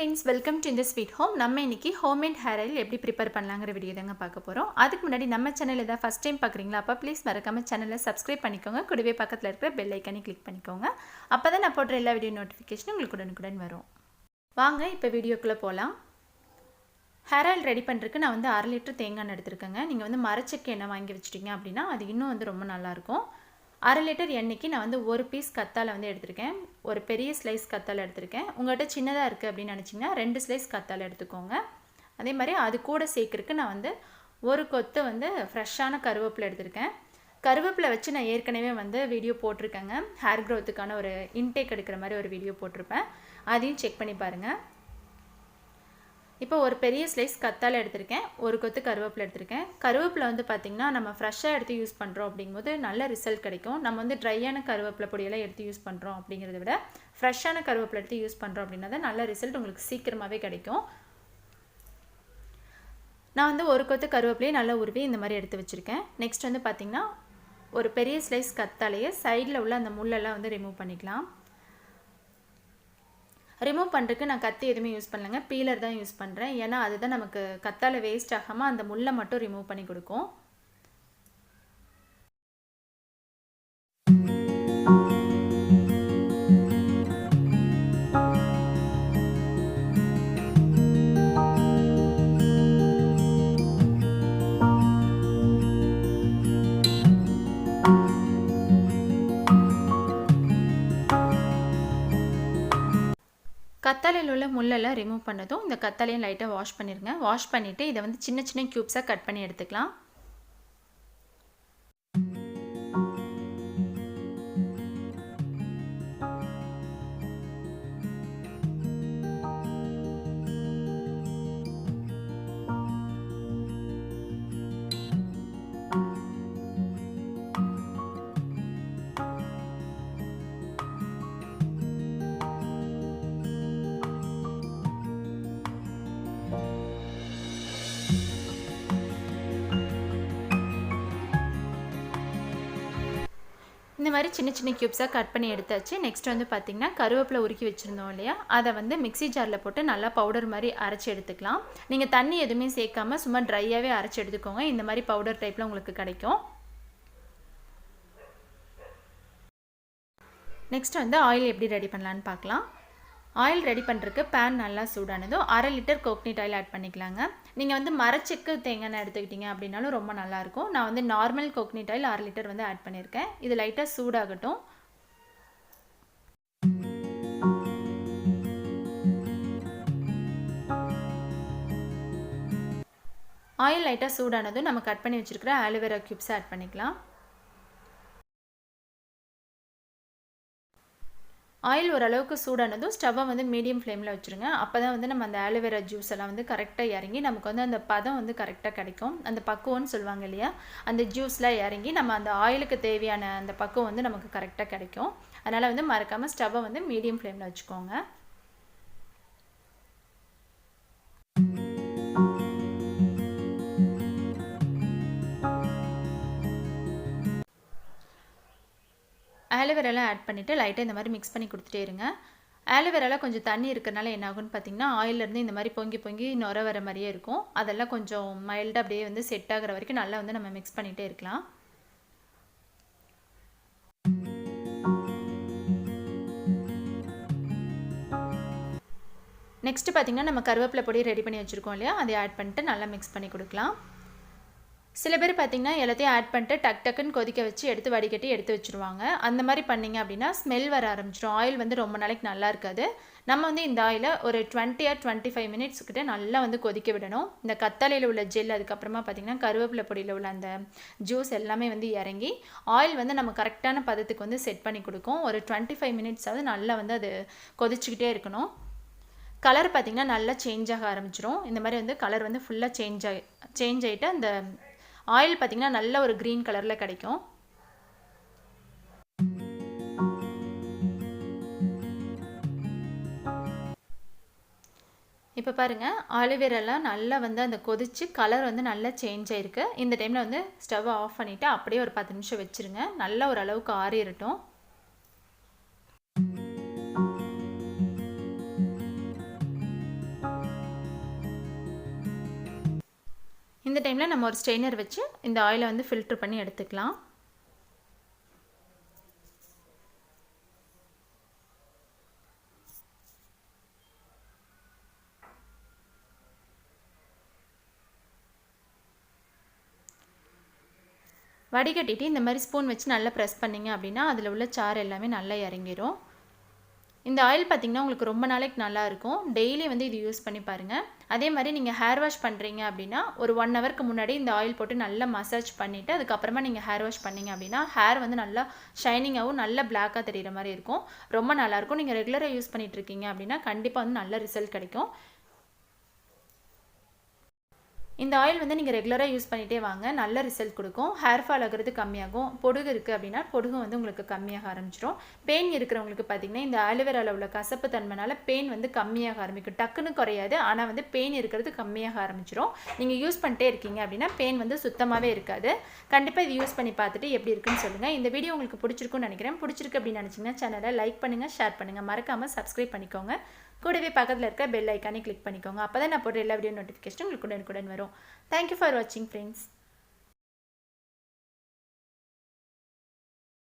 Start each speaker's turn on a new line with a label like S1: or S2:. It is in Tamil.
S1: ஃப்ரெண்ட்ஸ் வெல்கம் டு இந்த ஸ்வீட் ஹோம் நம்ம இன்னைக்கு அண்ட் ஹேர் ஆயில் எப்படி ப்ரிப்பேர் பண்ணலாங்கிற வீடியோ தாங்க பார்க்க போகிறோம் அதுக்கு முன்னாடி நம்ம சேனல் எதாவது ஃபஸ்ட் டைம் பார்க்குறீங்களா அப்போ ப்ளீஸ் மறக்காம சேனலை சப்ஸ்கிரைப் பண்ணிக்கோங்க. கூடவே பக்கத்தில் இருக்கிற பெல் ஐக்கானே கிளிக் பண்ணிக்கோங்க. அப்போ தான் நான் போடுற எல்லா வீடியோ நோட்டிஃபிகேஷனும் உங்களுக்கு உடனுக்குடன் வரும். வாங்க இப்போ வீடியோக்குள்ளே போகலாம் ஹேர் ஆயில் ரெடி பண்ணுறதுக்கு நான் வந்து அரை லிட்டர் தேங்காய் எண்ணெய் எடுத்துருக்கேங்க. நீங்கள் வந்து மரச்சக்கு எண்ணெய் வாங்கி வச்சிட்டிங்க அப்படின்னா அது இன்னும் வந்து ரொம்ப நல்லாயிருக்கும் அரை லிட்டர் எண்ணெய்க்கு நான் வந்து ஒரு பீஸ் கத்தாழை வந்து எடுத்திருக்கேன். ஒரு பெரிய ஸ்லைஸ் கத்தால் எடுத்திருக்கேன். உங்கள்கிட்ட சின்னதாக இருக்குது அப்படின்னு நினச்சிங்கன்னா ரெண்டு ஸ்லைஸ் கத்தால் எடுத்துக்கோங்க. அதே மாதிரி அது கூட சேர்க்குறக்கு நான் வந்து ஒரு கொத்து வந்து ஃப்ரெஷ்ஷான கருவேப்பிலை எடுத்திருக்கேன். கருவேப்பிலை வச்சு நான் ஏற்கனவே வந்து வீடியோ போட்டிருக்கேங்க. ஹேர் க்ரோத்துக்கான ஒரு இன்டேக் எடுக்கிற மாதிரி ஒரு வீடியோ போட்டிருப்பேன். அதையும் செக் பண்ணி பாருங்கள் இப்போ ஒரு பெரிய ஸ்லைஸ் கத்தாலை எடுத்திருக்கேன். ஒரு கொத்து கருவேப்பிலை எடுத்திருக்கேன். கருவேப்பிலை வந்து பார்த்திங்கன்னா நம்ம ஃப்ரெஷ்ஷாக எடுத்து யூஸ் பண்ணுறோம் அப்படிங்கும்போது நல்ல ரிசல்ட் கிடைக்கும். நம்ம வந்து ட்ரையான கருவேப்பிலை பொடியெல்லாம் எடுத்து யூஸ் பண்ணுறோம் அப்படிங்கிறத விட ஃப்ரெஷ்ஷான கருவேப்பிலை எடுத்து யூஸ் பண்ணுறோம் அப்படின்னா தான் நல்ல ரிசல்ட் உங்களுக்கு சீக்கிரமாகவே கிடைக்கும். நான் வந்து ஒரு கொத்து கருவேப்பிலையும் நல்லா உருவி இந்த மாதிரி எடுத்து வச்சுருக்கேன். நெக்ஸ்ட் வந்து பார்த்திங்கன்னா ஒரு பெரிய ஸ்லைஸ் கத்தாலையே சைடில் உள்ள அந்த முள்ளெல்லாம் வந்து ரிமூவ் பண்ணிக்கலாம். ரிமூவ் பண்ணுறதுக்கு நான் கத்தி எதுவுமே யூஸ் பண்ணலைங்க. பீலர் தான் யூஸ் பண்ணுறேன் ஏன்னா அதுதான் நமக்கு கத்தால வேஸ்ட் ஆகாமல் அந்த முள்ளை மட்டும் ரிமூவ் பண்ணி கொடுக்கும். கத்தாழையில் உள்ள முள்ளெல்லாம் ரிமூவ் பண்ணதும் இந்த கத்தாலையும் லைட்டாக வாஷ் பண்ணிடுங்க வாஷ் பண்ணிவிட்டு இதை வந்து சின்ன சின்ன க்யூப்ஸாக கட் பண்ணி எடுத்துக்கலாம். இந்த மாதிரி சின்ன சின்ன க்யூப்ஸாக கட் பண்ணி எடுத்தாச்சு நெக்ஸ்ட் வந்து பார்த்திங்கன்னா கருவேப்பிலை உருக்கி வச்சுருந்தோம் இல்லையா? அதை வந்து மிக்சி ஜாரில் போட்டு நல்லா பவுடர் மாதிரி அரைச்சி எடுத்துக்கலாம். நீங்கள் தண்ணி எதுவுமே சேர்க்காமல் சும்மா ட்ரையாகவே அரைச்சி எடுத்துக்கோங்க. இந்த மாதிரி பவுடர் டைப்பில் உங்களுக்கு கிடைக்கும். நெக்ஸ்ட் வந்து ஆயில் எப்படி ரெடி பண்ணலான்னு பார்க்கலாம் ஆயில் ரெடி பண்ணுறதுக்கு பேன் நல்லா சூடானதும் அரை லிட்டர் கோக்னட் ஆயில் ஆட் பண்ணிக்கலாங்க. நீங்கள் வந்து மரச்செக்கு தேங்காய் எடுத்துக்கிட்டீங்க அப்படின்னாலும் ரொம்ப நல்லாயிருக்கும் நான் வந்து நார்மல் கோக்னட் ஆயில் அரை லிட்டர் வந்து ஆட் பண்ணியிருக்கேன். இது லைட்டாக சூடாகட்டும். ஆயில் லைட்டாக சூடானதும் நம்ம கட் பண்ணி வச்சுருக்கிற ஆலோவேரா க்யூப்ஸை ஆட் பண்ணிக்கலாம். ஆயில் ஓரளவுக்கு சூடானதும் ஸ்டவ்வை வந்து மீடியம் ஃப்ளேமில் வச்சுருங்க. அப்போ தான் வந்து நம்ம அந்த ஆலோவேரா ஜூஸ் எல்லாம் வந்து கரெக்டாக இறங்கி நமக்கு வந்து அந்த பதம் வந்து கரெக்டாக கிடைக்கும். அந்த பக்குவம்னு சொல்லுவாங்க இல்லையா? அந்த ஜூஸ்லாம் இறங்கி நம்ம அந்த ஆயிலுக்கு தேவையான அந்த பக்குவம் வந்து நமக்கு கரெக்டாக கிடைக்கும். அதனால் வந்து மறக்காமல் ஸ்டவ்வை வந்து மீடியம் ஃப்ளேமில் வச்சுக்கோங்க. ஆலோவேராலாம் ஆட் பண்ணிவிட்டு லைட்டாக இந்த மாதிரி மிக்ஸ் பண்ணி கொடுத்துட்டே இருங்க. ஆலோவேராலாம் கொஞ்சம் தண்ணி இருக்கிறனால என்ன ஆகும்னு பார்த்தீங்கன்னா ஆயிலேருந்து இந்த மாதிரி பொங்கி பொங்கி நுர வர மாதிரியே இருக்கும். அதெல்லாம் கொஞ்சம் மைல்டாக அப்படியே வந்து செட் ஆகிற வரைக்கும் நல்லா வந்து நம்ம மிக்ஸ் பண்ணிகிட்டே இருக்கலாம். நெக்ஸ்ட்டு பார்த்திங்கன்னா நம்ம கருவேப்பிலை பொடி ரெடி பண்ணி வச்சுருக்கோம் இல்லையா? அதை ஆட் பண்ணிட்டு நல்லா மிக்ஸ் பண்ணி கொடுக்கலாம். சில பேர் பார்த்திங்கன்னா எல்லாத்தையும் ஆட் பண்ணிட்டு டக் டக்குன்னு கொதிக்க வச்சு எடுத்து வடிகட்டி எடுத்து வச்சுருவாங்க. அந்த மாதிரி பண்ணிங்க அப்படின்னா ஸ்மெல் வர ஆரம்பிச்சிடும் ஆயில் வந்து ரொம்ப நாளைக்கு நல்லா இருக்காது. நம்ம வந்து இந்த ஆயிலை ஒரு twenty or twenty five minutes கிட்ட நல்லா வந்து கொதிக்க விடணும். இந்த கத்தாழையில் உள்ள ஜெல் அதுக்கப்புறமா பார்த்திங்கன்னா கருவேப்பிலை பொடியில் உள்ள அந்த ஜூஸ் எல்லாமே வந்து இறங்கி ஆயில் வந்து நம்ம கரெக்டான பதத்துக்கு வந்து செட் பண்ணி கொடுக்கும். ஒரு டுவெண்ட்டி ஃபைவ் மினிட்ஸாவது நல்லா வந்து அது கொதிச்சுக்கிட்டே இருக்கணும். கலர் பார்த்திங்கன்னா நல்லா சேஞ்ச் ஆக ஆரம்பிச்சிடும் இந்த மாதிரி வந்து கலர் வந்து ஃபுல்லாக சேஞ்ச் ஆகி சேஞ்ச் ஆகிட்டு அந்த ஆயில் பார்த்திங்கன்னா நல்ல ஒரு க்ரீன் கலரில் கிடைக்கும். இப்போ பாருங்கள் ஆலிவேரெல்லாம் நல்லா வந்து அந்த கொதித்து கலர் வந்து நல்லா சேஞ்ச் ஆகிருக்கு இந்த டைமில் வந்து ஸ்டவ்வை ஆஃப் பண்ணிவிட்டு அப்படியே ஒரு பத்து நிமிஷம் வச்சுருங்க. நல்லா ஓரளவுக்கு ஆறிடட்டும் இந்த டைமில் நம்ம ஒரு ஸ்ட்ரெயினர் வச்சு இந்த ஆயிலை வந்து ஃபில்ட்ரு பண்ணி எடுத்துக்கலாம். வடிகட்டிட்டு இந்த மாதிரி ஸ்பூன் வச்சு நல்லா ப்ரெஸ் பண்ணிங்க அப்படின்னா அதில் உள்ள சாறு எல்லாமே நல்லா இறங்கிரும். இந்த ஆயில் பார்த்திங்கன்னா உங்களுக்கு ரொம்ப நாளைக்கு நல்லாயிருக்கும் டெய்லி வந்து இது யூஸ் பண்ணி பாருங்கள் அதே மாதிரி நீங்கள் ஹேர் வாஷ் பண்ணுறீங்க அப்படின்னா ஒரு ஒன் ஹவருக்கு முன்னாடி இந்த ஆயில் போட்டு நல்லா மசாஜ் பண்ணிவிட்டு அதுக்கப்புறமா நீங்கள் ஹேர் வாஷ் பண்ணீங்க அப்படின்னா ஹேர் வந்து நல்லா ஷைனிங்காகவும் நல்ல பிளாக்காக தெரிகிற மாதிரி இருக்கும். ரொம்ப நல்லாயிருக்கும் நீங்கள் ரெகுலராக யூஸ் பண்ணிகிட்டு இருக்கீங்க அப்படின்னா கண்டிப்பாக வந்து நல்ல ரிசல்ட் கிடைக்கும். இந்த ஆயில் வந்து நீங்கள் ரெகுலராக யூஸ் பண்ணிகிட்டே வாங்க. நல்ல ரிசல்ட் கொடுக்கும். ஹேர் ஃபால் ஆகிறது கம்மியாகும். பொடுகு இருக்குது அப்படின்னா பொடுகு வந்து உங்களுக்கு கம்மியாக ஆரம்பிச்சிடும் பெயின் இருக்கிறவங்களுக்கு பார்த்தீங்கன்னா இந்த ஆலுவேராவில் உள்ள கசப்பு தன்மைனால பெயின் வந்து கம்மியாக ஆரம்பிக்கும். டக்குன்னு குறையாது. ஆனால் வந்து பெயின் இருக்கிறது கம்மியாக ஆரம்பிச்சிடும் நீங்கள் யூஸ் பண்ணிட்டே இருக்கீங்க அப்படின்னா பெயின் வந்து சுத்தமாகவே இருக்காது. கண்டிப்பாக இது யூஸ் பண்ணி பார்த்துட்டு எப்படி இருக்குன்னு சொல்லுங்கள் இந்த வீடியோ உங்களுக்கு பிடிச்சிருக்குன்னு நினைக்கிறேன். பிடிச்சிருக்கு அப்படின்னு நினச்சிங்கன்னா சேனலை லைக் பண்ணுங்கள் ஷேர் பண்ணுங்கள் மறக்காமல் சப்ஸ்கிரைப் பண்ணிக்கோங்க. கூடவே பக்கத்தில் இருக்க பெல் ஐக்கானே கிளிக் பண்ணிக்கோங்க. அப்போ தான் நான் போடுற எல்லா வீடியோ நோட்டிஃபிகேஷன் உங்களுக்கு உடனுக்குடன் வரும். தேங்க்யூ ஃபார் வாட்சிங் ஃப்ரெண்ட்ஸ்